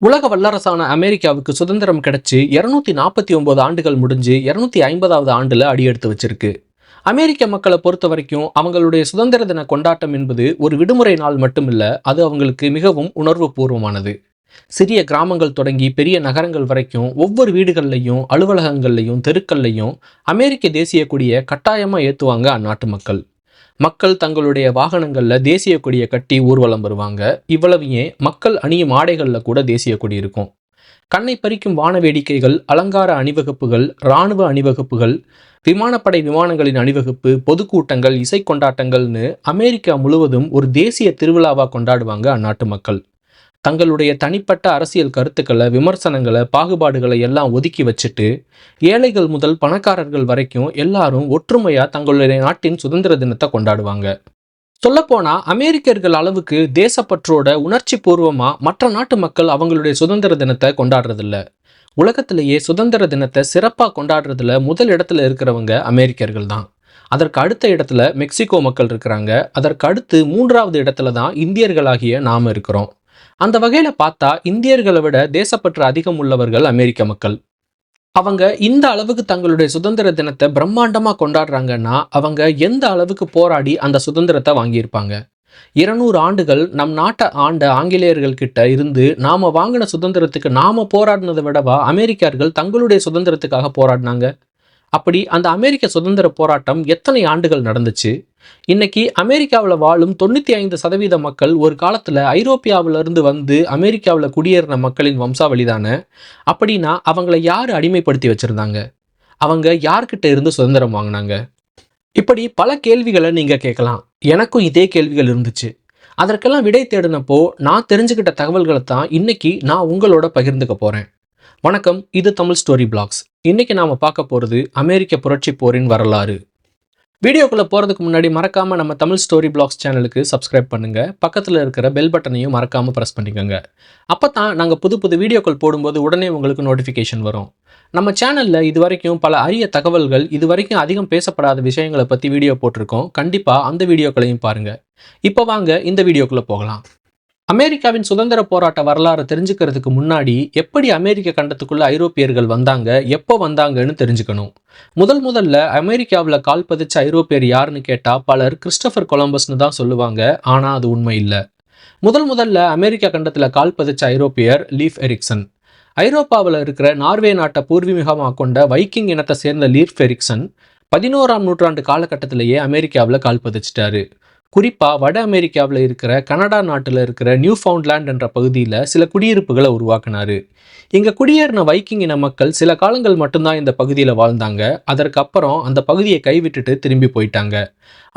உலக வல்லரசான அமெரிக்காவுக்கு சுதந்திரம் கிடைச்சி இருநூத்தி நாற்பத்தி ஒன்பது ஆண்டுகள் முடிஞ்சு இருநூத்தி ஐம்பதாவது ஆண்டுல அடியெடுத்து வச்சிருக்கு. அமெரிக்க மக்களை பொறுத்த வரைக்கும் அவங்களுடைய சுதந்திர தின கொண்டாட்டம் என்பது ஒரு விடுமுறை நாள் மட்டுமில்ல அது அவங்களுக்கு மிகவும் உணர்வு பூர்வமானது சிறிய கிராமங்கள் தொடங்கி பெரிய நகரங்கள் வரைக்கும் ஒவ்வொரு வீடுகள்லையும் அலுவலகங்கள்லையும் தெருக்கள்லையும் அமெரிக்க தேசிய கொடியை கட்டாயமா ஏற்றுவாங்க அந்நாட்டு மக்கள். மக்கள் தங்களுடைய வாகனங்களில் தேசிய கொடியை கட்டி ஊர்வலம் வருவாங்க. இவ்வளவு ஏன் மக்கள் அணியும் ஆடைகளில் கூட தேசிய கொடி இருக்கும். கண்ணை பறிக்கும் வான வேடிக்கைகள் அலங்கார அணிவகுப்புகள் இராணுவ அணிவகுப்புகள் விமானப்படை விமானங்களின் அணிவகுப்பு பொதுக்கூட்டங்கள் இசை கொண்டாட்டங்கள்னு அமெரிக்கா முழுவதும் ஒரு தேசிய திருவிழாவாக கொண்டாடுவாங்க அந்நாட்டு மக்கள். தங்களுடைய தனிப்பட்ட அரசியல் கருத்துக்களை விமர்சனங்களை பாகுபாடுகளை எல்லாம் ஒதுக்கி வச்சுட்டு ஏழைகள் முதல் பணக்காரர்கள் வரைக்கும் எல்லாரும் ஒற்றுமையா தங்களுடைய நாட்டின் சுதந்திர தினத்தை கொண்டாடுவாங்க. சொல்லப்போனா அமெரிக்கர்கள் அளவுக்கு தேசப்பற்றோட உணர்ச்சி பூர்வமா மற்ற நாட்டு மக்கள் அவங்களுடைய சுதந்திர தினத்தை கொண்டாடுறதில்ல. உலகத்திலேயே சுதந்திர தினத்தை சிறப்பாக கொண்டாடுறதுல முதல் இடத்துல இருக்கிறவங்க அமெரிக்கர்கள் தான். அதற்கு அடுத்த இடத்துல மெக்சிகோ மக்கள் இருக்கிறாங்க. அதற்கு அடுத்து மூன்றாவது இடத்துல தான் இந்தியர்களாகிய நாம இருக்கிறோம். அந்த வகையில பார்த்தா இந்தியர்களை விட தேசப்பற்று அதிகம் உள்ளவர்கள் அமெரிக்க மக்கள். அவங்க இந்த அளவுக்கு தங்களுடைய சுதந்திர தினத்தை பிரம்மாண்டமா கொண்டாடுறாங்கன்னா அவங்க எந்த அளவுக்கு போராடி அந்த சுதந்திரத்தை வாங்கியிருப்பாங்க? இருநூறு ஆண்டுகள் நம் நாட்டை ஆண்ட ஆங்கிலேயர்கள் கிட்ட இருந்து நாம வாங்கின சுதந்திரத்துக்கு நாம போராடினதை விடவா அமெரிக்கர்கள் தங்களுடைய சுதந்திரத்துக்காக போராடினாங்க? அப்படி அந்த அமெரிக்க சுதந்திர போராட்டம் எத்தனை ஆண்டுகள் நடந்துச்சு? இன்னைக்கு அமெரிக்காவில் வாழும் தொண்ணூற்றி ஐந்து சதவீத மக்கள் ஒரு காலத்தில் ஐரோப்பியாவிலிருந்து வந்து அமெரிக்காவில் குடியேறின மக்களின் வம்சாவளி தானே? அப்படின்னா அவங்கள யார் அடிமைப்படுத்தி வச்சுருந்தாங்க? அவங்க யார்கிட்ட இருந்து சுதந்திரம் வாங்கினாங்க? இப்படி பல கேள்விகளை நீங்கள் கேட்கலாம். எனக்கும் இதே கேள்விகள் இருந்துச்சு. அதற்கெல்லாம் விடை தேடினப்போ நான் தெரிஞ்சுக்கிட்ட தகவல்களை தான் இன்னைக்கு நான் உங்களோட பகிர்ந்துக்க போகிறேன் வணக்கம் இது தமிழ் ஸ்டோரி பிளாக்ஸ். இன்னைக்கு நாம் பார்க்க போகிறது அமெரிக்க புரட்சி போரின் வரலாறு. வீடியோக்குள்ளே போகிறதுக்கு முன்னாடி மறக்காமல் நம்ம தமிழ் ஸ்டோரி பிளாக்ஸ் சேனலுக்கு சப்ஸ்கிரைப் பண்ணுங்கள் பக்கத்தில் இருக்கிற பெல் பட்டனையும் மறக்காமல் ப்ரெஸ் பண்ணிக்கோங்க. அப்போ தான் நாங்கள் புது புது வீடியோக்கள் போடும்போது உடனே உங்களுக்கு நோட்டிஃபிகேஷன் வரும். நம்ம சேனலில் இது வரைக்கும் பல அரிய தகவல்கள் இது வரைக்கும் அதிகம் பேசப்படாத விஷயங்களை பற்றி வீடியோ போட்டிருக்கோம். கண்டிப்பாக அந்த வீடியோக்களையும் பாருங்கள் இப்போ வாங்க இந்த வீடியோக்குள்ளே போகலாம். அமெரிக்காவின் சுதந்திர போராட்ட வரலாறு தெரிஞ்சுக்கிறதுக்கு முன்னாடி எப்படி அமெரிக்க கண்டத்துக்குள்ள ஐரோப்பியர்கள் வந்தாங்க எப்போ வந்தாங்கன்னு தெரிஞ்சுக்கணும். முதல் முதல்ல அமெரிக்காவில் கால் பதிச்ச ஐரோப்பியர் யாருன்னு கேட்டால் பலர் கிறிஸ்டபர் கொலம்பஸ்னு தான் சொல்லுவாங்க ஆனால் அது உண்மை இல்லை. முதல் முதல்ல அமெரிக்கா கண்டத்தில் கால் பதிச்ச ஐரோப்பியர் லீஃப் எரிக்சன். ஐரோப்பாவில் இருக்கிற நார்வே நாட்டை பூர்வீகமாக கொண்ட வைக்கிங் இனத்தை சேர்ந்த லீஃப் எரிக்சன் பதினோராம் நூற்றாண்டு காலகட்டத்திலேயே அமெரிக்காவில் கால் பதிச்சிட்டாரு. குறிப்பாக வட அமெரிக்காவில் இருக்கிற கனடா நாட்டில் இருக்கிற நியூ ஃபவுண்ட்லேண்ட் என்ற பகுதியில் சில குடியிருப்புகளை உருவாக்கினார். இங்கே குடியேறின வைக்கிங் இன மக்கள் சில காலங்கள் மட்டும்தான் இந்த பகுதியில் வாழ்ந்தாங்க. அதற்கப்புறம் அந்த பகுதியை கைவிட்டுட்டு திரும்பி போயிட்டாங்க.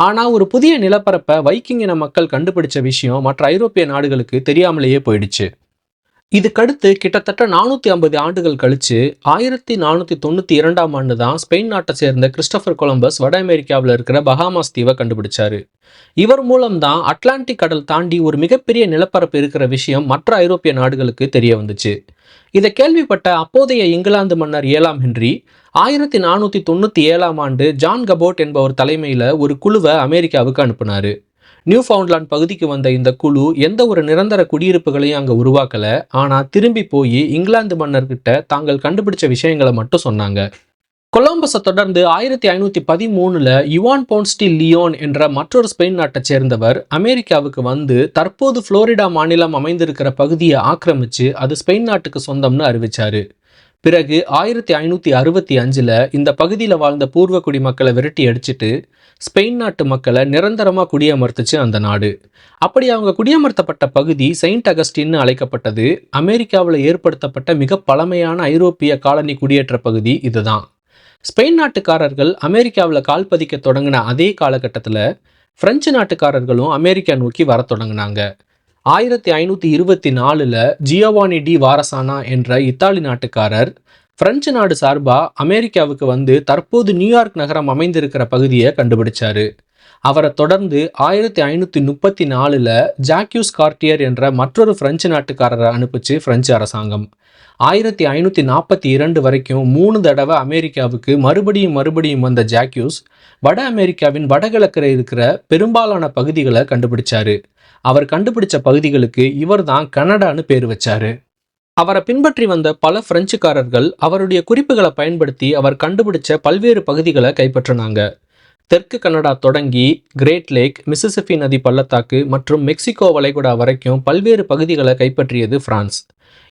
ஆனால் ஒரு புதிய நிலப்பரப்பை வைக்கிங் இன மக்கள் கண்டுபிடிச்ச விஷயம் மற்ற ஐரோப்பிய நாடுகளுக்கு தெரியாமலேயே போயிடுச்சு. இதுக்கடுத்து கிட்டத்தட்ட நானூற்றி ஐம்பது ஆண்டுகள் கழித்து ஆயிரத்தி நானூற்றி தொண்ணூற்றி இரண்டாம் ஆண்டு தான் ஸ்பெயின் நாட்டை சேர்ந்த கிறிஸ்டபர் கொலம்பஸ் வட அமெரிக்காவில் இருக்கிற பஹாமாஸ் தீவை கண்டுபிடிச்சாரு. இவர் மூலம்தான் அட்லாண்டிக் கடல் தாண்டி ஒரு மிகப்பெரிய நிலப்பரப்பு இருக்கிற விஷயம் மற்ற ஐரோப்பிய நாடுகளுக்கு தெரிய வந்துச்சு. இதை கேள்விப்பட்ட அப்போதைய இங்கிலாந்து மன்னர் ஏழாம் ஹென்றி ஆயிரத்தி நானூற்றி தொண்ணூற்றி ஏழாம் ஆண்டு ஜான் கபோட் என்பவர் தலைமையில் ஒரு குழுவை அமெரிக்காவுக்கு அனுப்பினார். நியூ ஃபவுண்ட்லாண்ட் பகுதிக்கு வந்த இந்த குழு எந்த ஒரு நிரந்தர குடியிருப்புகளையும் அங்கே உருவாக்கலை. ஆனால் திரும்பி போய் இங்கிலாந்து மன்னர்கிட்ட தாங்கள் கண்டுபிடிச்ச விஷயங்களை மட்டும் சொன்னாங்க. கொலம்பஸை தொடர்ந்து ஆயிரத்தி ஐநூற்றி பதிமூணில் யுவான் போன்ஸ்டி லியோன் என்ற மற்றொரு ஸ்பெயின் நாட்டை சேர்ந்தவர் அமெரிக்காவுக்கு வந்து தற்போது புளோரிடா மாநிலம் அமைந்திருக்கிற பகுதியை ஆக்கிரமிச்சு அது ஸ்பெயின் நாட்டுக்கு சொந்தம்னு அறிவித்தார் பிறகு ஆயிரத்தி ஐநூற்றி அறுபத்தி அஞ்சில் இந்த பகுதியில் வாழ்ந்த பூர்வ குடிமக்களை விரட்டி அடிச்சிட்டு ஸ்பெயின் நாட்டு மக்களை நிரந்தரமாக குடியமர்த்துச்சு அந்த நாடு. அப்படி அவங்க குடியமர்த்தப்பட்ட பகுதி செயின்ட் அகஸ்டின்னு அழைக்கப்பட்டது. அமெரிக்காவில் ஏற்படுத்தப்பட்ட மிக பழமையான ஐரோப்பிய காலனி குடியேற்ற பகுதி இதுதான். ஸ்பெயின் நாட்டுக்காரர்கள் அமெரிக்காவில் கால் பதிக்க தொடங்கின அதே காலகட்டத்தில் பிரெஞ்சு நாட்டுக்காரர்களும் அமெரிக்கா நோக்கி வர தொடங்கினாங்க. ஆயிரத்தி ஐநூற்றி இருபத்தி நாலில் ஜியோவானி டி வாரசானா என்ற இத்தாலி நாட்டுக்காரர் பிரெஞ்சு நாடு சார்பாக அமெரிக்காவுக்கு வந்து தற்போது நியூயார்க் நகரம் அமைந்திருக்கிற பகுதியை கண்டுபிடிச்சாரு. அவரை தொடர்ந்து ஆயிரத்தி ஐநூற்றி முப்பத்தி நாலில் ஜாக்யூஸ் கார்டியர் என்ற மற்றொரு பிரெஞ்சு நாட்டுக்காரரை அனுப்பிச்சு பிரெஞ்சு அரசாங்கம். ஆயிரத்தி ஐநூற்றி நாற்பத்தி இரண்டு வரைக்கும் மூணு தடவை அமெரிக்காவுக்கு மறுபடியும் மறுபடியும் வந்த ஜாக்யூஸ் வட அமெரிக்காவின் வடகிழக்கில் இருக்கிற பெரும்பாலான பகுதிகளை கண்டுபிடிச்சாரு. அவர் கண்டுபிடிச்ச பகுதிகளுக்கு இவர் தான் கனடான்னு பேர் வச்சாரு. அவரை பின்பற்றி வந்த பல பிரெஞ்சுக்காரர்கள் அவருடைய குறிப்புகளை பயன்படுத்தி அவர் கண்டுபிடிச்ச பல்வேறு பகுதிகளை கைப்பற்றினாங்க. தெற்கு கனடா தொடங்கி கிரேட் லேக் மிசிசிபி நதி பள்ளத்தாக்கு மற்றும் மெக்சிகோ வளைகுடா வரைக்கும் பல்வேறு பகுதிகளை கைப்பற்றியது பிரான்ஸ்.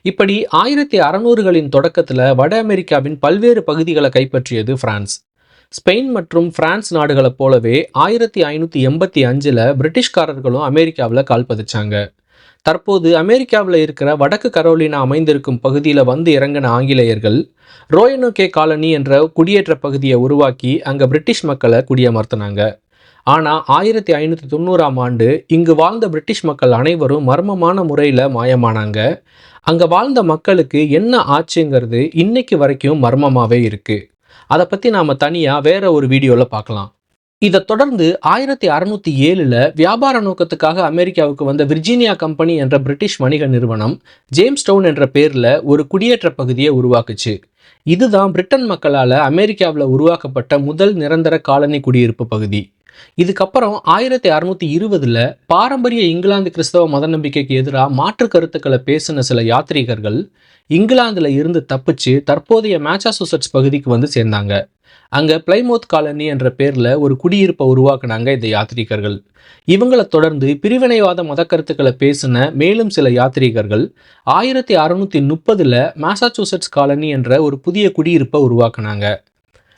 இப்படி ஆயிரத்தி அறநூறுகளின் தொடக்கத்தில் வட அமெரிக்காவின் பல்வேறு பகுதிகளை கைப்பற்றியது பிரான்ஸ். ஸ்பெயின் மற்றும் பிரான்ஸ் நாடுகளைப் போலவே ஆயிரத்தி ஐநூற்றி எண்பத்தி அஞ்சில் பிரிட்டிஷ்காரர்களும் அமெரிக்காவில் கால் பதிச்சாங்க. தற்போது அமெரிக்காவில் இருக்கிற வடக்கு கரோலினா அமைந்திருக்கும் பகுதியில் வந்து இறங்கின ஆங்கிலேயர்கள் ரோயனோகே காலனி என்ற குடியேற்ற பகுதியை உருவாக்கி அங்கே பிரிட்டிஷ் மக்களை குடியமர்த்தினாங்க. ஆனால் ஆயிரத்தி ஐநூற்றி தொண்ணூறாம் ஆண்டு இங்கு வாழ்ந்த பிரிட்டிஷ் மக்கள் அனைவரும் மர்மமான முறையில் மாயமானாங்க. அங்கே வாழ்ந்த மக்களுக்கு என்ன ஆச்சுங்கிறது இன்னைக்கு வரைக்கும் மர்மமாகவே இருக்குது அதை பற்றி நாம் தனியாக வேற ஒரு வீடியோவில் பார்க்கலாம். இதை தொடர்ந்து ஆயிரத்தி அறுநூத்தி ஏழில் வியாபார நோக்கத்துக்காக அமெரிக்காவுக்கு வந்த விர்ஜீனியா கம்பெனி என்ற பிரிட்டிஷ் வணிக நிறுவனம் ஜேம்ஸ் டவுன் என்ற பேரில் ஒரு குடியேற்ற பகுதியை உருவாக்குச்சு. இதுதான் பிரிட்டன் மக்களால் அமெரிக்காவில் உருவாக்கப்பட்ட முதல் நிரந்தர காலனி குடியிருப்பு பகுதி. இதுக்கப்புறம் ஆயிரத்தி அறுநூத்தி இருபதுல பாரம்பரிய இங்கிலாந்து கிறிஸ்தவ மத நம்பிக்கைக்கு எதிராக மாற்று கருத்துக்களை பேசின சில யாத்ரீகர்கள் இங்கிலாந்துல இருந்து தப்பிச்சு தற்போதைய மேச்சாசூசட்ஸ் பகுதிக்கு வந்து சேர்ந்தாங்க. அங்கே பிளைமோத் காலனி என்ற பேரில் ஒரு குடியிருப்பை உருவாக்குனாங்க இந்த யாத்ரீகர்கள். இவங்களை தொடர்ந்து பிரிவினைவாத மத கருத்துக்களை பேசின மேலும் சில யாத்ரீகர்கள் ஆயிரத்தி அறுநூற்றி முப்பதில் மேசாச்சூசட்ஸ் காலனி என்ற ஒரு புதிய குடியிருப்பை உருவாக்குனாங்க.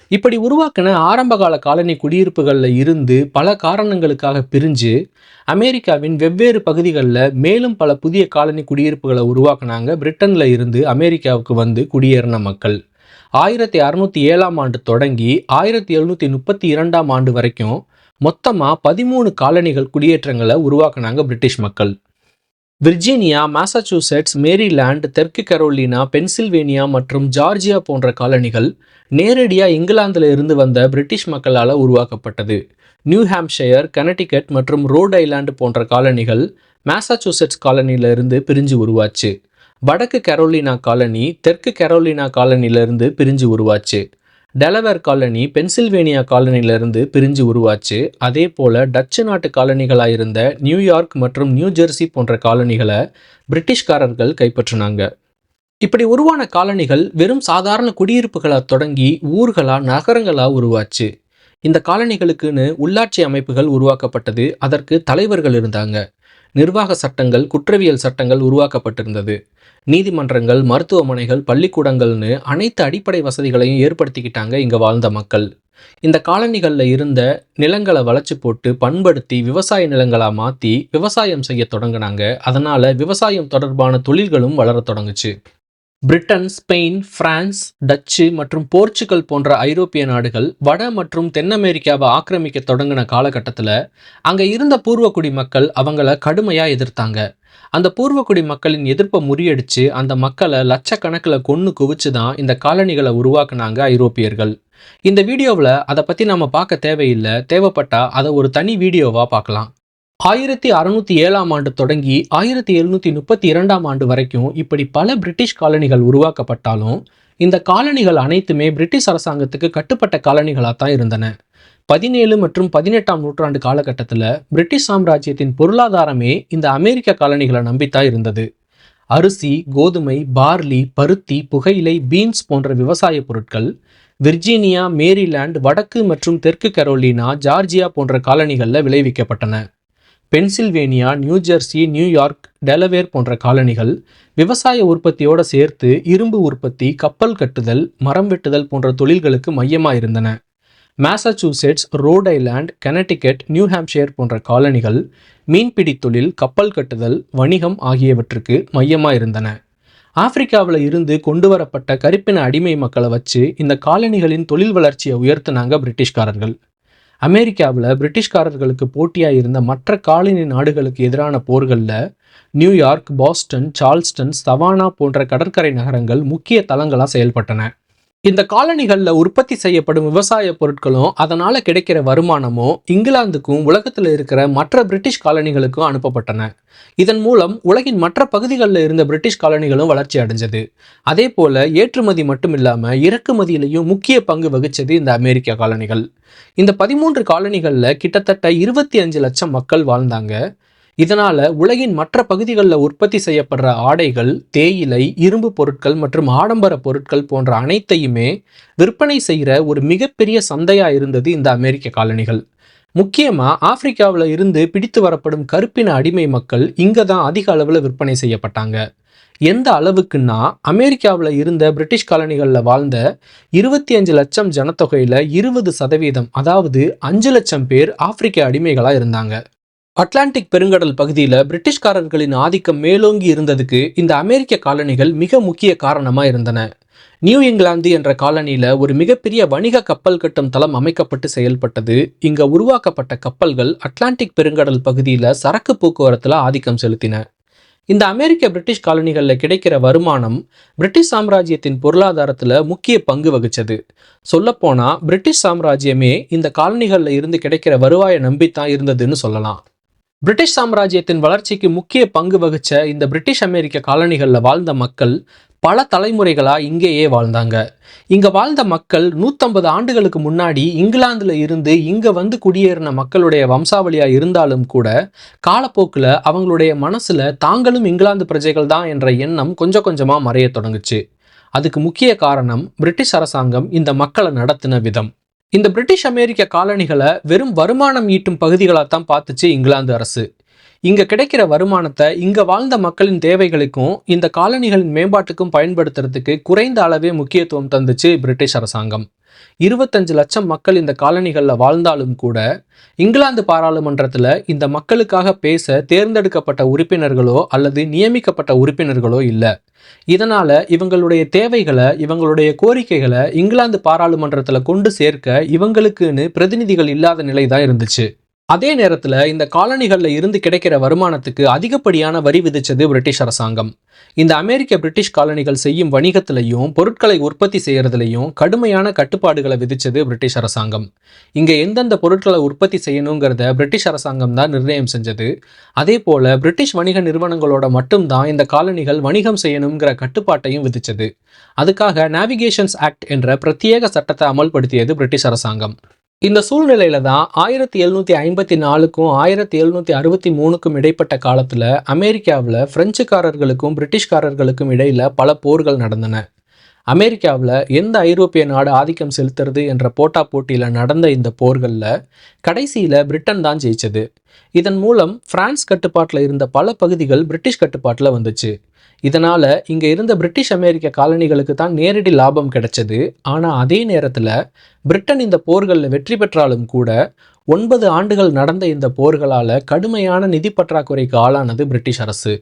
இப்படி உருவாக்கின ஆரம்பகால காலனி குடியிருப்புகளில் இருந்து பல காரணங்களுக்காக பிரிஞ்சு அமெரிக்காவின் வெவ்வேறு பகுதிகளில் மேலும் பல புதிய காலனி குடியிருப்புகளை உருவாக்குனாங்க பிரிட்டனில் இருந்து அமெரிக்காவுக்கு வந்து குடியேறின மக்கள். ஆயிரத்தி அறுநூத்தி ஏழாம் ஆண்டு தொடங்கி ஆயிரத்தி எழுநூற்றி முப்பத்தி இரண்டாம் ஆண்டு வரைக்கும் மொத்தமாக பதிமூணு காலனிகள் குடியேற்றங்களை உருவாக்குனாங்க பிரிட்டிஷ் மக்கள். விர்ஜீனியா மாசச்சூசெட்ஸ் மேரிலாண்ட் தெற்கு கரோலினா பென்சில்வேனியா மற்றும் ஜார்ஜியா போன்ற காலனிகள் நேரடியாக இங்கிலாந்தில் இருந்து வந்த பிரிட்டிஷ் மக்களால் உருவாக்கப்பட்டது. நியூ ஹாம்ஷயர் கனடிகட் மற்றும் ரோட் ஐலாண்டு போன்ற காலனிகள் மாசச்சூசெட்ஸ் காலனியிலிருந்து பிரிஞ்சு உருவாச்சு. வடக்கு கரோலினா காலனி தெற்கு கரோலினா காலனியிலிருந்து பிரிஞ்சு உருவாச்சு. டெலவேர் காலனி பென்சில்வேனியா காலனியிலிருந்து பிரிஞ்சு உருவாச்சு. அதே போல் டச்சு நாட்டு காலனிகளாக இருந்த நியூயார்க் மற்றும் நியூ ஜெர்சி போன்ற காலனிகளை பிரிட்டிஷ்காரர்கள் கைப்பற்றினாங்க. இப்படி உருவான காலனிகள் வெறும் சாதாரண குடியிருப்புகளாக தொடங்கி ஊர்களாக நகரங்களாக உருவாச்சு. இந்த காலனிகளுக்குன்னு உள்ளாட்சி அமைப்புகள் உருவாக்கப்பட்டது அதற்கு தலைவர்கள் இருந்தாங்க. நிர்வாக சட்டங்கள் குற்றவியல் சட்டங்கள் உருவாக்கப்பட்டிருந்தது. நீதிமன்றங்கள் மருத்துவமனைகள் பள்ளிக்கூடங்கள்னு அனைத்து அடிப்படை வசதிகளையும் ஏற்படுத்திக்கிட்டாங்க இங்கே வாழ்ந்த மக்கள். இந்த காலனிகளில் இருந்த நிலங்களை வளைச்சு போட்டு பண்படுத்தி விவசாய நிலங்களாக மாற்றி விவசாயம் செய்ய தொடங்கினாங்க. அதனால் விவசாயம் தொடர்பான தொழில்களும் வளர தொடங்குச்சு. பிரிட்டன் ஸ்பெயின் பிரான்ஸ் டச்சு மற்றும் போர்ச்சுகல் போன்ற ஐரோப்பிய நாடுகள் வட மற்றும் தென் அமெரிக்காவை ஆக்கிரமிக்க தொடங்கின காலகட்டத்தில் அங்கே இருந்த பூர்வக்குடி மக்கள் அவங்கள கடுமையாக எதிர்த்தாங்க. அந்த பூர்வக்குடி மக்களின் எதிர்ப்பை முறியடித்து அந்த மக்களை லட்சக்கணக்கில் கொன்று குவிச்சு தான் இந்த காலனிகளை உருவாக்குனாங்க ஐரோப்பியர்கள். இந்த வீடியோவில் அதை பற்றி நம்ம பார்க்க தேவையில்லை தேவைப்பட்டால் அதை ஒரு தனி வீடியோவாக பார்க்கலாம். ஆயிரத்தி அறுநூத்தி ஏழாம் ஆண்டு தொடங்கி ஆயிரத்தி எழுநூத்தி முப்பத்தி இரண்டாம் ஆண்டு வரைக்கும் இப்படி பல பிரிட்டிஷ் காலனிகள் உருவாக்கப்பட்டாலும் இந்த காலனிகள் அனைத்துமே பிரிட்டிஷ் அரசாங்கத்துக்கு கட்டுப்பட்ட காலனிகளாக தான் இருந்தன. பதினேழு மற்றும் பதினெட்டாம் நூற்றாண்டு காலகட்டத்தில் பிரிட்டிஷ் சாம்ராஜ்யத்தின் பொருளாதாரமே இந்த அமெரிக்க காலனிகளை நம்பித்தான் இருந்தது. அரிசி கோதுமை பார்லி பருத்தி புகையிலை பீன்ஸ் போன்ற விவசாய பொருட்கள் விர்ஜீனியா மேரிலாண்ட் வடக்கு மற்றும் தெற்கு கரோலினா ஜார்ஜியா போன்ற காலனிகளில் விளைவிக்கப்பட்டன. Pennsylvania New Jersey New York Delaware போன்ற காலனிகள் விவசாய உற்பத்தியோடு சேர்த்து இரும்பு உற்பத்தி கப்பல் கட்டுதல் மரம் வெட்டுதல் போன்ற தொழில்களுக்கு மையமாக இருந்தன Massachusetts Rhode Island Connecticut New Hampshire போன்ற காலனிகள் மீன்பிடி தொழில் கப்பல் கட்டுதல் வணிகம் ஆகியவற்றுக்கு மையமாக இருந்தன ஆப்பிரிக்காவில் இருந்து கொண்டு வரப்பட்ட கருப்பின அடிமை மக்களை வச்சு இந்த காலனிகளின் தொழில் வளர்ச்சியை உயர்த்தினாங்க பிரிட்டிஷ்காரர்கள். அமெரிக்காவில் பிரிட்டிஷ்காரர்களுக்கு போட்டியாக இருந்த மற்ற காலனி நாடுகளுக்கு எதிரான போர்களில் நியூயார்க் பாஸ்டன் சார்ல்ஸ்டன் சவானா போன்ற கடற்கரை நகரங்கள் முக்கிய தளங்களாக செயல்பட்டன. இந்த காலனிகளில் உற்பத்தி செய்யப்படும் விவசாய பொருட்களும் அதனால் கிடைக்கிற வருமானமும் இங்கிலாந்துக்கும் உலகத்தில் இருக்கிற மற்ற பிரிட்டிஷ் காலனிகளுக்கும் அனுப்பப்பட்டன. இதன் மூலம் உலகின் மற்ற பகுதிகளில் இருந்த பிரிட்டிஷ் காலனிகளும் வளர்ச்சி அடைஞ்சது. அதே போல ஏற்றுமதி மட்டும் இல்லாமல் இறக்குமதியிலையும் முக்கிய பங்கு வகித்தது இந்த அமெரிக்க காலனிகள். இந்த பதிமூன்று காலனிகளில் கிட்டத்தட்ட இருபத்தி அஞ்சு லட்சம் மக்கள் வாழ்ந்தாங்க. இதனால உலகின் மற்ற பகுதிகளில் உற்பத்தி செய்யப்படுற ஆடைகள் தேயிலை இரும்பு பொருட்கள் மற்றும் ஆடம்பர பொருட்கள் போன்ற அனைத்தையுமே விற்பனை செய்கிற ஒரு மிகப்பெரிய சந்தையா இருந்தது இந்த அமெரிக்க காலனிகள். முக்கியமா ஆப்பிரிக்காவில் இருந்து பிடித்து வரப்படும் கருப்பின அடிமை மக்கள் இங்கே தான் அதிக அளவில் விற்பனை செய்யப்பட்டாங்க. எந்த அளவுக்குன்னா அமெரிக்காவில் இருந்த பிரிட்டிஷ் காலனிகளில் வாழ்ந்த இருபத்தி அஞ்சு லட்சம் ஜனத்தொகையில் இருபது சதவீதம் அதாவது அஞ்சு லட்சம் பேர் ஆப்பிரிக்க அடிமைகளாக இருந்தாங்க. அட்லாண்டிக் பெருங்கடல் பகுதியில் பிரிட்டிஷ்காரர்களின் ஆதிக்கம் மேலோங்கி இருந்ததுக்கு இந்த அமெரிக்க காலனிகள் மிக முக்கிய காரணமாக இருந்தன. நியூ இங்கிலாந்து என்ற காலனியில் ஒரு மிகப்பெரிய வணிக கப்பல் கட்டும் தளம் அமைக்கப்பட்டு செயல்பட்டது. இங்கே உருவாக்கப்பட்ட கப்பல்கள் அட்லாண்டிக் பெருங்கடல் பகுதியில் சரக்கு போக்குவரத்தில் ஆதிக்கம் செலுத்தின. இந்த அமெரிக்க பிரிட்டிஷ் காலனிகளில் கிடைக்கிற வருமானம் பிரிட்டிஷ் சாம்ராஜ்யத்தின் பொருளாதாரத்தில் முக்கிய பங்கு வகிச்சது. சொல்லப்போனால் பிரிட்டிஷ் சாம்ராஜ்யமே இந்த காலனிகளில் இருந்து கிடைக்கிற வருவாயை நம்பித்தான் இருந்ததுன்னு சொல்லலாம். பிரிட்டிஷ் சாம்ராஜ்யத்தின் வளர்ச்சிக்கு முக்கிய பங்கு வகிச்ச இந்த பிரிட்டிஷ் அமெரிக்க காலனிகளில் வாழ்ந்த மக்கள் பல தலைமுறைகளாக இங்கேயே வாழ்ந்தாங்க. இங்கே வாழ்ந்த மக்கள் நூற்றம்பது ஆண்டுகளுக்கு முன்னாடி இங்கிலாந்தில் இருந்து இங்கே வந்து குடியேறின மக்களுடைய வம்சாவளியாக இருந்தாலும் கூட காலப்போக்கில் அவங்களுடைய மனசில் தாங்களும் இங்கிலாந்து பிரஜைகள் தான் என்ற எண்ணம் கொஞ்சம் கொஞ்சமாக மறைய தொடங்குச்சு. அதுக்கு முக்கிய காரணம் பிரிட்டிஷ் அரசாங்கம் இந்த மக்களை நடத்தின விதம். இந்த பிரிட்டிஷ் அமெரிக்க காலனிகளை வெறும் வருமானம் ஈட்டும் பகுதிகளாக தான் பார்த்துச்சு இங்கிலாந்து அரசு. இங்கே கிடைக்கிற வருமானத்தை இங்கே வாழ்ந்த மக்களின் தேவைகளுக்கும் இந்த காலனிகளின் மேம்பாட்டுக்கும் பயன்படுத்துறதுக்கு குறைந்த அளவே முக்கியத்துவம் தந்துச்சு பிரிட்டிஷ் அரசாங்கம். இருபத்தஞ்சு லட்சம் மக்கள் இந்த காலனிகளில் வாழ்ந்தாலும் கூட இங்கிலாந்து பாராளுமன்றத்தில் இந்த மக்களுக்காக பேச தேர்ந்தெடுக்கப்பட்ட உறுப்பினர்களோ அல்லது நியமிக்கப்பட்ட உறுப்பினர்களோ இல்லை. இதனால் இவங்களுடைய தேவைகளை இவங்களுடைய கோரிக்கைகளை இங்கிலாந்து பாராளுமன்றத்தில் கொண்டு சேர்க்க இவங்களுக்குன்னு பிரதிநிதிகள் இல்லாத நிலை தான் இருந்துச்சு. அதே நேரத்தில் இந்த காலனிகளில் இருந்து கிடைக்கிற வருமானத்துக்கு அதிகப்படியான வரி விதிச்சது பிரிட்டிஷ் அரசாங்கம். இந்த அமெரிக்க பிரிட்டிஷ் காலனிகள் செய்யும் வணிகத்திலையும் பொருட்களை உற்பத்தி செய்கிறதுலையும் கடுமையான கட்டுப்பாடுகளை விதித்தது பிரிட்டிஷ் அரசாங்கம். இங்கே எந்தெந்த பொருட்களை உற்பத்தி செய்யணுங்கிறத பிரிட்டிஷ் அரசாங்கம் தான் நிர்ணயம் செஞ்சது. அதே போல் பிரிட்டிஷ் வணிக நிறுவனங்களோட மட்டும்தான் இந்த காலனிகள் வணிகம் செய்யணுங்கிற கட்டுப்பாட்டையும் விதித்தது அதுக்காக நேவிகேஷன்ஸ் ஆக்ட் என்ற பிரத்யேக சட்டத்தை அமல்படுத்தியது பிரிட்டிஷ் அரசாங்கம். இந்த சூழ்நிலையில தான் ஆயிரத்தி எழுநூத்தி ஐம்பத்தி நாலுக்கும் ஆயிரத்தி எழுநூத்தி அறுபத்தி மூணுக்கும் இடைப்பட்ட காலத்துல அமெரிக்காவில் பிரெஞ்சுக்காரர்களுக்கும் பிரிட்டிஷ்காரர்களுக்கும் இடையில பல போர்கள் நடந்தன. அமெரிக்காவில் எந்த ஐரோப்பிய நாடு ஆதிக்கம் செலுத்துறது என்ற போட்டா போட்டியில் நடந்த இந்த போர்களில் கடைசியில் பிரிட்டன் தான் ஜெயிச்சது. இதன் மூலம் பிரான்ஸ் கட்டுப்பாட்டில் இருந்த பல பகுதிகள் பிரிட்டிஷ் கட்டுப்பாட்டில் வந்துச்சு. இதனால் இங்கே இருந்த பிரிட்டிஷ் அமெரிக்க காலனிகளுக்கு தான் நேரடி லாபம் கிடைச்சது. ஆனால் அதே நேரத்தில் பிரிட்டன் இந்த போர்களில் வெற்றி பெற்றாலும் கூட ஒன்பது ஆண்டுகள் நடந்த இந்த போர்களால் கடுமையான நிதி பற்றாக்குறைக்கு ஆளானது பிரிட்டிஷ் அரசு.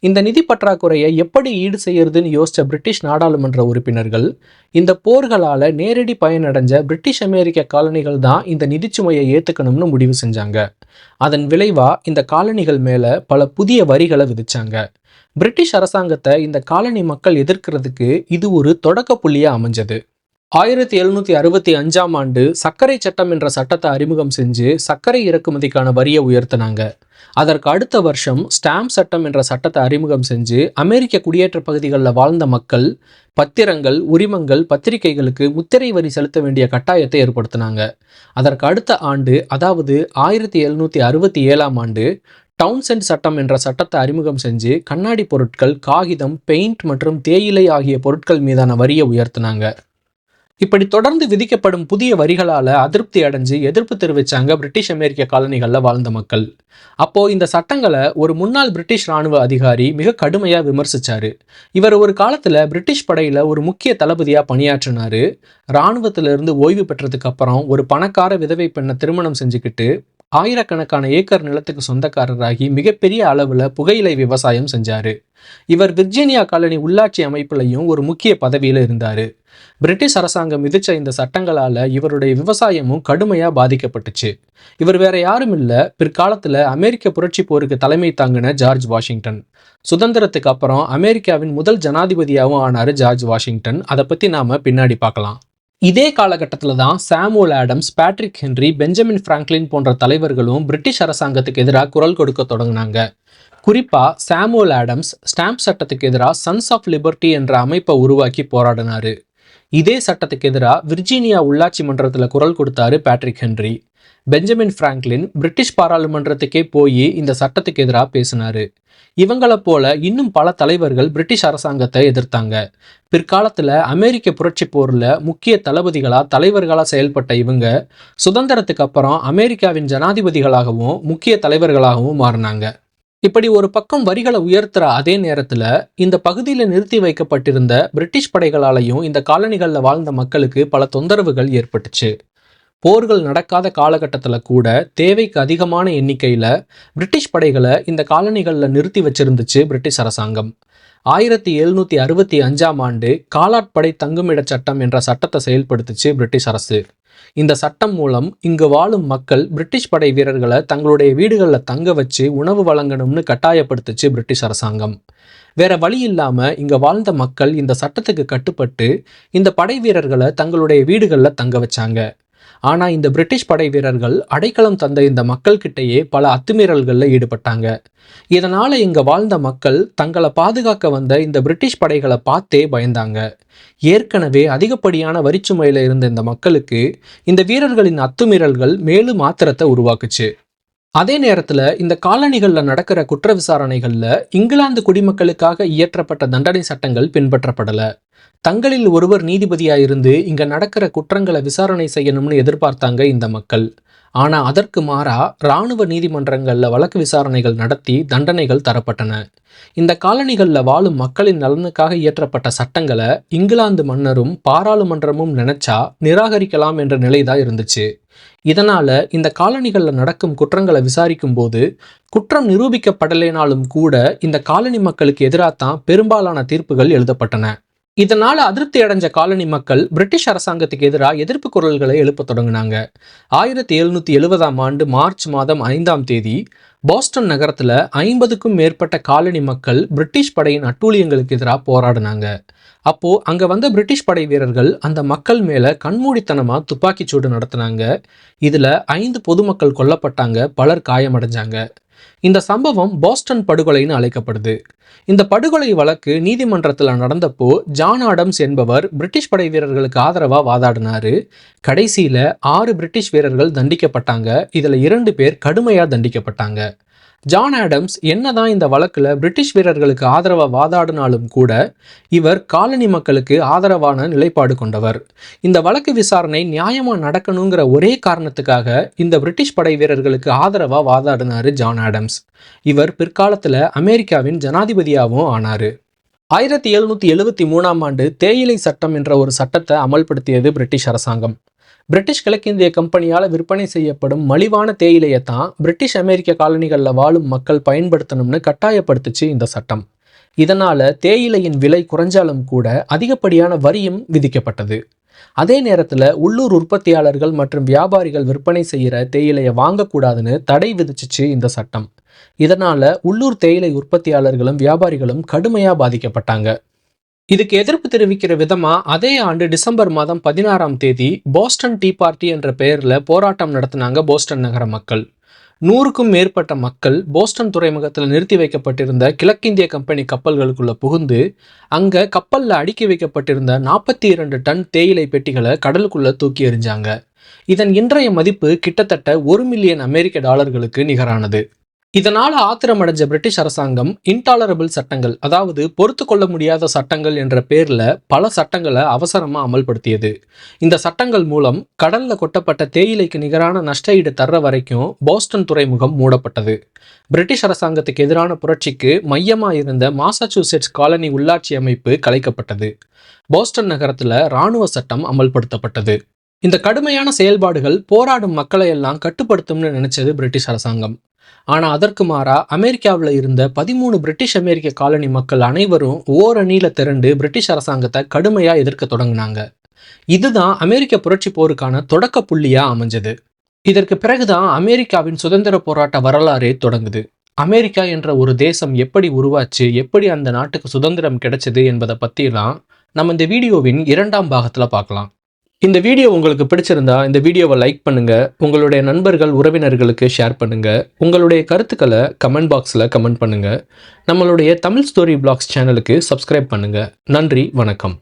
இந்த நிதி பற்றாக்குறையை எப்படி ஈடு செய்யறதுன்னு யோசிச்ச பிரிட்டிஷ் நாடாளுமன்ற உறுப்பினர்கள் இந்த போர்களால் நேரடி பயனடைஞ்ச பிரிட்டிஷ் அமெரிக்க காலனிகள் தான் இந்த நிதிச்சுமையை ஏற்றுக்கணும்னு முடிவு செஞ்சாங்க. அதன் விளைவா இந்த காலனிகள் மேலே பல புதிய வரிகளை விதிச்சாங்க. பிரிட்டிஷ் அரசாங்கத்தை இந்த காலனி மக்கள் எதிர்க்கிறதுக்கு இது ஒரு தொடக்க புள்ளியா அமைஞ்சது. ஆயிரத்தி எழுநூத்தி அறுபத்தி அஞ்சாம் ஆண்டு சர்க்கரை சட்டம் என்ற சட்டத்தை அறிமுகம் செஞ்சு சர்க்கரை இறக்குமதிக்கான வரியை உயர்த்தினாங்க. அதற்கு அடுத்த வருஷம் ஸ்டாம்ப் சட்டம் என்ற சட்டத்தை அறிமுகம் செஞ்சு அமெரிக்க குடியேற்ற பகுதிகளில் வாழ்ந்த மக்கள் பத்திரங்கள் உரிமங்கள் பத்திரிகைகளுக்கு முத்திரை வரி செலுத்த வேண்டிய கட்டாயத்தை ஏற்படுத்தினாங்க. அதற்கு அடுத்த ஆண்டு அதாவது ஆயிரத்தி எழுநூற்றி அறுபத்தி ஏழாம் ஆண்டு டவுன்சென்ட் சட்டம் என்ற சட்டத்தை அறிமுகம் செஞ்சு கண்ணாடி பொருட்கள் காகிதம் பெயிண்ட் மற்றும் தேயிலை ஆகிய பொருட்கள் மீதான வரியை உயர்த்தினாங்க. இப்படி தொடர்ந்து விதிக்கப்படும் புதிய வரிகளால் அதிருப்தி அடைஞ்சு எதிர்ப்பு தெரிவிச்சாங்க பிரிட்டிஷ் அமெரிக்க காலனிகளில் வாழ்ந்த மக்கள். அப்போ இந்த சட்டங்களை ஒரு முன்னாள் பிரிட்டிஷ் ராணுவ அதிகாரி மிக கடுமையா விமர்சிச்சாரு. இவர் ஒரு காலத்துல பிரிட்டிஷ் படையில ஒரு முக்கிய தளபதியா பணியாற்றினாரு. இராணுவத்திலிருந்து ஓய்வு பெற்றதுக்கு அப்புறம் ஒரு பணக்கார விதவை பெண்ணை திருமணம் செஞ்சுக்கிட்டு ஆயிரக்கணக்கான ஏக்கர் நிலத்துக்கு சொந்தக்காரராகி மிகப்பெரிய அளவில் புகையிலை விவசாயம் செஞ்சார். இவர் விர்ஜீனியா காலனி உள்ளாட்சி அமைப்புலையும் ஒரு முக்கிய பதவியில் இருந்தார். பிரிட்டிஷ் அரசாங்கம் விதிச்ச இந்த சட்டங்களால் இவருடைய விவசாயமும் கடுமையாக பாதிக்கப்பட்டுச்சு. இவர் வேற யாரும் இல்லை. பிற்காலத்தில் அமெரிக்க புரட்சி போருக்கு தலைமை தாங்கின ஜார்ஜ் வாஷிங்டன். சுதந்திரத்துக்கு அப்புறம் அமெரிக்காவின் முதல் ஜனாதிபதியாகவும் ஆனார் ஜார்ஜ் வாஷிங்டன். அதை பற்றி நாம் பின்னாடி பார்க்கலாம் இதே காலகட்டத்தில் தான் Samuel Adams Patrick Henry Benjamin Franklin போன்ற தலைவர்களும் பிரிட்டிஷ் அரசாங்கத்துக்கு எதிராக குரல் கொடுக்க தொடங்கினாங்க. குறிப்பாக சாமுவல் ஆடம்ஸ் ஸ்டாம்ப் சட்டத்துக்கு எதிராக சன்ஸ் ஆஃப் லிபர்ட்டி என்ற அமைப்பை உருவாக்கி போராடினாரு. இதே சட்டத்துக்கு எதிராக விர்ஜீனியா உள்ளாட்சி மன்றத்தில் குரல் கொடுத்தாரு Patrick Henry Benjamin Franklin British பாராளுமன்றத்துக்கே போய் இந்த சட்டத்துக்கு எதிராக பேசினாரு. இவங்களை போல இன்னும் பல தலைவர்கள் பிரிட்டிஷ் அரசாங்கத்தை எதிர்த்தாங்க. பிற்காலத்தில் அமெரிக்க புரட்சி போரில் முக்கிய தளபதிகளாக தலைவர்களாக செயல்பட்ட இவங்க சுதந்திரத்துக்கு அப்புறம் அமெரிக்காவின் ஜனாதிபதிகளாகவும் முக்கிய தலைவர்களாகவும் மாறினாங்க. இப்படி ஒரு பக்கம் வரிகளை உயர்த்துற அதே நேரத்தில் இந்த பகுதியில் நிறுத்தி வைக்கப்பட்டிருந்த பிரிட்டிஷ் படைகளாலையும் இந்த காலனிகளில் வாழ்ந்த மக்களுக்கு பல தொந்தரவுகள் ஏற்பட்டுச்சு. போர்கள் நடக்காத காலகட்டத்தில் கூட தேவைக்கு அதிகமான எண்ணிக்கையில் பிரிட்டிஷ் படைகளை இந்த காலனிகளில் நிறுத்தி வச்சிருந்துச்சு பிரிட்டிஷ் அரசாங்கம். ஆயிரத்தி எழுநூற்றி அறுபத்தி அஞ்சாம் ஆண்டு காலாட்படை தங்குமிட சட்டம் என்ற சட்டத்தை செயல்படுத்துச்சு பிரிட்டிஷ் அரசு. இந்த சட்டம் மூலம் இங்கு வாழும் மக்கள் பிரிட்டிஷ் படை வீரர்களை தங்களுடைய வீடுகளில் தங்க வச்சு உணவு வழங்கணும்னு கட்டாயப்படுத்துச்சு பிரிட்டிஷ் அரசாங்கம். வேற வழி இல்லாம இங்க வாழ்ந்த மக்கள் இந்த சட்டத்துக்கு கட்டுப்பட்டு இந்த படை வீரர்களை தங்களுடைய வீடுகளில் தங்க வச்சாங்க. ஆனா இந்த பிரிட்டிஷ் படை வீரர்கள் அடைக்கலம் தந்த இந்த மக்கள்கிட்டயே பல அத்துமீறல்களில் ஈடுபட்டாங்க. இதனால இங்க வாழ்ந்த மக்கள் தங்களை பாதுகாக்க வந்த இந்த பிரிட்டிஷ் படைகளை பார்த்தே பயந்தாங்க. ஏற்கனவே அதிகப்படியான வரிச்சுமையில இருந்த இந்த மக்களுக்கு இந்த வீரர்களின் அத்துமீறல்கள் மேலும் ஆத்திரத்தை உருவாக்குச்சு. அதே நேரத்தில் இந்த காலனிகளில் நடக்கிற குற்ற விசாரணைகளில் இங்கிலாந்து குடிமக்களுக்காக இயற்றப்பட்ட தண்டனை சட்டங்கள் பின்பற்றப்படலை. தங்களில் ஒருவர் நீதிபதியாயிருந்து இங்க நடக்கிற குற்றங்களை விசாரணை செய்யணும்னு எதிர்பார்த்தாங்க இந்த மக்கள். ஆனா அதற்கு மாறா இராணுவ நீதிமன்றங்கள்ல வழக்கு விசாரணைகள் நடத்தி தண்டனைகள் தரப்பட்டன. இந்த காலனிகளில் வாழும் மக்களின் நலனுக்காக இயற்றப்பட்ட சட்டங்களை இங்கிலாந்து மன்னரும் பாராளுமன்றமும் நினைச்சா நிராகரிக்கலாம் என்ற நிலைதான் இருந்துச்சு. இதனால இந்த காலனிகளில் நடக்கும் குற்றங்களை விசாரிக்கும் போது குற்றம் நிரூபிக்கப்படலைனாலும் கூட இந்த காலனி மக்களுக்கு எதிராக தான் பெரும்பாலான தீர்ப்புகள் எழுதப்பட்டன. இதனால் அதிருப்தி அடைஞ்ச காலனி மக்கள் பிரிட்டிஷ் அரசாங்கத்துக்கு எதிராக எதிர்ப்பு குரல்களை எழுப்ப தொடங்கினாங்க. ஆயிரத்தி எழுநூற்றி எழுபதாம் ஆண்டு மார்ச் மாதம் ஐந்தாம் தேதி பாஸ்டன் நகரத்தில் ஐம்பதுக்கும் மேற்பட்ட காலனி மக்கள் பிரிட்டிஷ் படையின் அட்டூழியங்களுக்கு எதிராக போராடினாங்க. அப்போ அங்க வந்த பிரிட்டிஷ் படை வீரர்கள் அந்த மக்கள் மேல கண்மூடித்தனமா துப்பாக்கி சூடு நடத்தினாங்க. இதுல ஐந்து பொதுமக்கள் கொல்லப்பட்டாங்க பலர் காயமடைஞ்சாங்க. இந்த சம்பவம் பாஸ்டன் படுகொலைன்னு அழைக்கப்படுது. இந்த படுகொலை வழக்கு நீதிமன்றத்தில் நடந்தப்போ ஜான் ஆடம்ஸ் என்பவர் பிரிட்டிஷ் படை வீரர்களுக்கு ஆதரவாக வாதாடினாரு. கடைசியில் ஆறு பிரிட்டிஷ் வீரர்கள் தண்டிக்கப்பட்டாங்க. இதில் இரண்டு பேர் கடுமையாக தண்டிக்கப்பட்டாங்க. ஜான் ஆடம்ஸ் என்னதான் இந்த வழக்கில் பிரிட்டிஷ் வீரர்களுக்கு ஆதரவாக வாதாடினாலும் கூட இவர் காலனி மக்களுக்கு ஆதரவான நிலைப்பாடு கொண்டவர். இந்த வழக்கு விசாரணை நியாயமாக நடக்கணுங்கிற ஒரே காரணத்துக்காக இந்த பிரிட்டிஷ் படை வீரர்களுக்கு ஆதரவாக வாதாடினார் ஜான் ஆடம்ஸ் இவர் பிற்காலத்தில் அமெரிக்காவின் ஜனாதிபதியாகவும் ஆனார். ஆயிரத்தி எழுநூற்றி எழுபத்தி மூணாம் ஆண்டு தேயிலை சட்டம் என்ற ஒரு சட்டத்தை அமல்படுத்தியது பிரிட்டிஷ் அரசாங்கம். பிரிட்டிஷ் கிழக்கிந்திய கம்பெனியால் விற்பனை செய்யப்படும் மலிவான தேயிலையை தான் பிரிட்டிஷ் அமெரிக்க காலனிகளில் வாழும் மக்கள் பயன்படுத்தணும்னு கட்டாயப்படுத்துச்சு இந்த சட்டம். இதனால் தேயிலையின் விலை குறைஞ்சாலும் கூட அதிகப்படியான வரியும் விதிக்கப்பட்டது. அதே நேரத்தில் உள்ளூர் உற்பத்தியாளர்கள் மற்றும் வியாபாரிகள் விற்பனை செய்கிற தேயிலையை வாங்கக்கூடாதுன்னு தடை விதிச்சிச்சு இந்த சட்டம். இதனால உள்ளூர் தேயிலை உற்பத்தியாளர்களும் வியாபாரிகளும் கடுமையாக பாதிக்கப்பட்டாங்க. இதுக்கு எதிர்ப்பு தெரிவிக்கிற விதமா அதே ஆண்டு டிசம்பர் மாதம் பதினாறாம் தேதி போஸ்டன் டீ பார்ட்டி என்ற பெயரில் போராட்டம் நடத்தினாங்க போஸ்டன் நகர மக்கள். நூறுக்கும் மேற்பட்ட மக்கள் போஸ்டன் துறைமுகத்தில் நிறுத்தி வைக்கப்பட்டிருந்த கிழக்கிந்திய கம்பெனி கப்பல்களுக்குள்ள புகுந்து அங்க கப்பல்ல அடுக்கி வைக்கப்பட்டிருந்த நாற்பத்தி இரண்டு டன் தேயிலை பெட்டிகளை கடலுக்குள்ள தூக்கி எறிஞ்சாங்க. இதன் இன்றைய மதிப்பு கிட்டத்தட்ட ஒரு மில்லியன் அமெரிக்க டாலர்களுக்கு நிகரானது. இதனால் ஆத்திரமடைஞ்ச பிரிட்டிஷ் அரசாங்கம் இன்டாலரபிள் சட்டங்கள் அதாவது பொறுத்து கொள்ள முடியாத சட்டங்கள் என்ற பேரில் பல சட்டங்களை அவசரமாக அமல்படுத்தியது. இந்த சட்டங்கள் மூலம் கடலில் கொட்டப்பட்ட தேயிலைக்கு நிகரான நஷ்ட ஈடு தர்ற வரைக்கும் போஸ்டன் துறைமுகம் மூடப்பட்டது. பிரிட்டிஷ் அரசாங்கத்துக்கு எதிரான புரட்சிக்கு மையமாக இருந்த மாசாச்சூசெட்ஸ் காலனி உள்ளாட்சி அமைப்பு கலைக்கப்பட்டது. போஸ்டன் நகரத்தில் இராணுவ சட்டம் அமல்படுத்தப்பட்டது. இந்த கடுமையான செயல்பாடுகள் போராடும் மக்களை எல்லாம் கட்டுப்படுத்தும்னு நினைச்சது பிரிட்டிஷ் அரசாங்கம். ஆனால் அதற்கு மாறா அமெரிக்காவில் இருந்த பதிமூணு பிரிட்டிஷ் அமெரிக்க காலனி மக்கள் அனைவரும் ஓரணியில் திரண்டு பிரிட்டிஷ் அரசாங்கத்தை கடுமையாக எதிர்க்க தொடங்கினாங்க. இதுதான் அமெரிக்க புரட்சி போருக்கான தொடக்க புள்ளியா அமைஞ்சது. இதற்கு பிறகுதான் அமெரிக்காவின் சுதந்திர போராட்ட வரலாறே தொடங்குது. அமெரிக்கா என்ற ஒரு தேசம் எப்படி உருவாச்சு எப்படி அந்த நாட்டுக்கு சுதந்திரம் கிடைச்சது என்பதை பற்றிலாம் நம்ம இந்த வீடியோவின் இரண்டாம் பாகத்தில் பார்க்கலாம். இந்த வீடியோ உங்களுக்கு பிடிச்சிருந்தா இந்த வீடியோவை லைக் பண்ணுங்க. உங்களுடைய நண்பர்கள் உறவினர்களுக்கு ஷேர் பண்ணுங்க. உங்களுடைய கருத்துக்களை கமெண்ட் பாக்ஸில் கமெண்ட் பண்ணுங்க. நம்மளுடைய தமிழ் ஸ்டோரி பிளாக்ஸ் சேனலுக்கு சப்ஸ்கிரைப் பண்ணுங்க. நன்றி வணக்கம்.